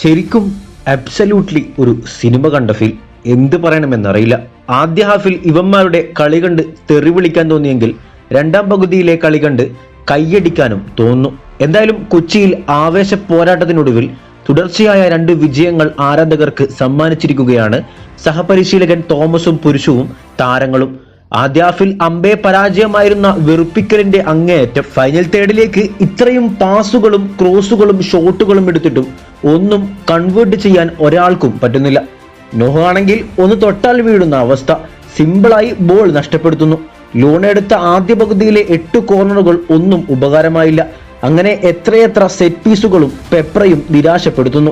ശരിക്കും അബ്സല്യൂട്ട്ലി ഒരു സിനിമ കണ്ട ഫീൽ എന്ത് പറയണമെന്നറിയില്ല. ആദ്യ ഹാഫിൽ ഇവന്മാരുടെ കളി കണ്ട് തെറി വിളിക്കാൻ തോന്നിയെങ്കിൽ രണ്ടാം പകുതിയിലെ കളി കണ്ട് കൈയടിക്കാനും തോന്നുന്നു. എന്തായാലും കൊച്ചിയിൽ ആവേശ പോരാട്ടത്തിനൊടുവിൽ തുടർച്ചയായ രണ്ട് വിജയങ്ങൾ ആരാധകർക്ക് സമ്മാനിച്ചിരിക്കുകയാണ് സഹപരിശീലകൻ തോമസും പുരുഷവും താരങ്ങളും. ആദ്യ ഹാഫിൽ അമ്പേ പരാജയമായിരുന്ന വെറുപ്പിക്കലിന്റെ അങ്ങേയറ്റം ഫൈനൽ തേർഡിലേക്ക് ഇത്രയും പാസുകളും ക്രോസുകളും ഷോട്ടുകളും എടുത്തിട്ടും ഒന്നും കൺവേർട്ട് ചെയ്യാൻ ഒരാൾക്കും പറ്റുന്നില്ല. നോഹ ആണെങ്കിൽ ഒന്ന് തൊട്ടാൽ വീഴുന്ന അവസ്ഥ സിമ്പിളായി ബോൾ നഷ്ടപ്പെടുത്തുന്നു. ലൂണ എടുത്ത ആദ്യ പകുതിയിലെ എട്ട് കോർണറുകൾ ഒന്നും ഉപകാരമായില്ല. അങ്ങനെ എത്രയെത്ര സെറ്റ് പീസുകളും പെപ്രയും നിരാശപ്പെടുത്തുന്നു.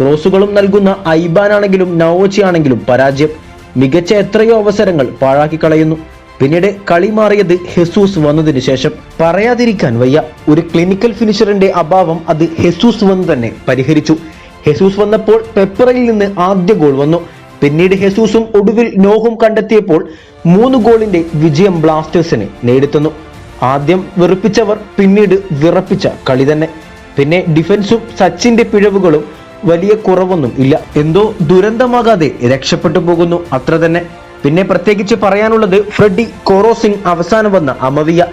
ക്രോസുകളും നൽകുന്ന ഐബാനാണെങ്കിലും നവോച്ചി ആണെങ്കിലും പരാജയം. മികച്ച എത്രയോ അവസരങ്ങൾ പാഴാക്കി കളയുന്നു. പിന്നീട് കളി മാറിയത് ഹെസൂസ് വന്നതിന് ശേഷം പറയാതിരിക്കാൻ വയ്യ. ഒരു ക്ലിനിക്കൽ ഫിനിഷറിന്റെ അഭാവം അത് ഹെസൂസ് വന്ന് തന്നെ പരിഹരിച്ചു. ഹെസൂസ് വന്നപ്പോൾ പെപ്പറയിൽ നിന്ന് ആദ്യ ഗോൾ വന്നു. പിന്നീട് ഹെസൂസും ഒടുവിൽ നോഹും കണ്ടെത്തിയപ്പോൾ മൂന്ന് ഗോളിന്റെ വിജയം ബ്ലാസ്റ്റേഴ്സിന് നേടിത്തന്നു. ആദ്യം വെറുപ്പിച്ചവർ പിന്നീട് വിറപ്പിച്ച കളി തന്നെ. പിന്നെ ഡിഫൻസും സച്ചിന്റെ പിഴവുകളും വലിയ കുറവൊന്നും ഇല്ല. എന്തോ ദുരന്തമാകാതെ രക്ഷപ്പെട്ടു പോകുന്നു. അത്ര തന്നെ. പിന്നെ പ്രത്യേകിച്ച് പറയാനുള്ളത് ഫ്രെഡി കോറോസിംഗ് അവസാനം വന്ന അമവിയ.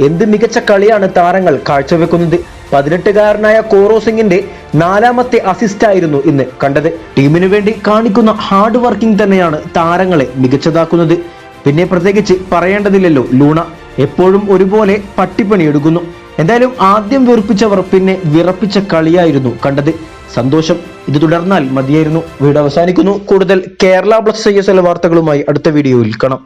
എന്ത് മികച്ച കളിയാണ് താരങ്ങൾ കാഴ്ചവെക്കുന്നത്. പതിനെട്ടുകാരനായ കോറോസിംഗിന്റെ നാലാമത്തെ അസിസ്റ്റായിരുന്നു ഇന്ന് കണ്ടത്. ടീമിനു വേണ്ടി കാണിക്കുന്ന ഹാർഡ് വർക്കിംഗ് തന്നെയാണ് താരങ്ങളെ മികച്ചതാക്കുന്നത്. പിന്നെ പ്രത്യേകിച്ച് പറയേണ്ടതില്ലല്ലോ ലൂണ. എപ്പോഴും ഒരുപോലെ പട്ടിപ്പണി എടുക്കുന്നു എന്തായാലും ആദ്യം വെറുപ്പിച്ചവർ പിന്നെ വിറപ്പിച്ച കളിയായിരുന്നു കണ്ടത്. സന്തോഷം. ഇത് തുടർന്നാൽ മതിയായിരുന്നു. വീട് അവസാനിക്കുന്നു. കൂടുതൽ Kerala plus I S L വാർത്തകളുമായി അടുത്ത വീഡിയോയിൽ കാണാം.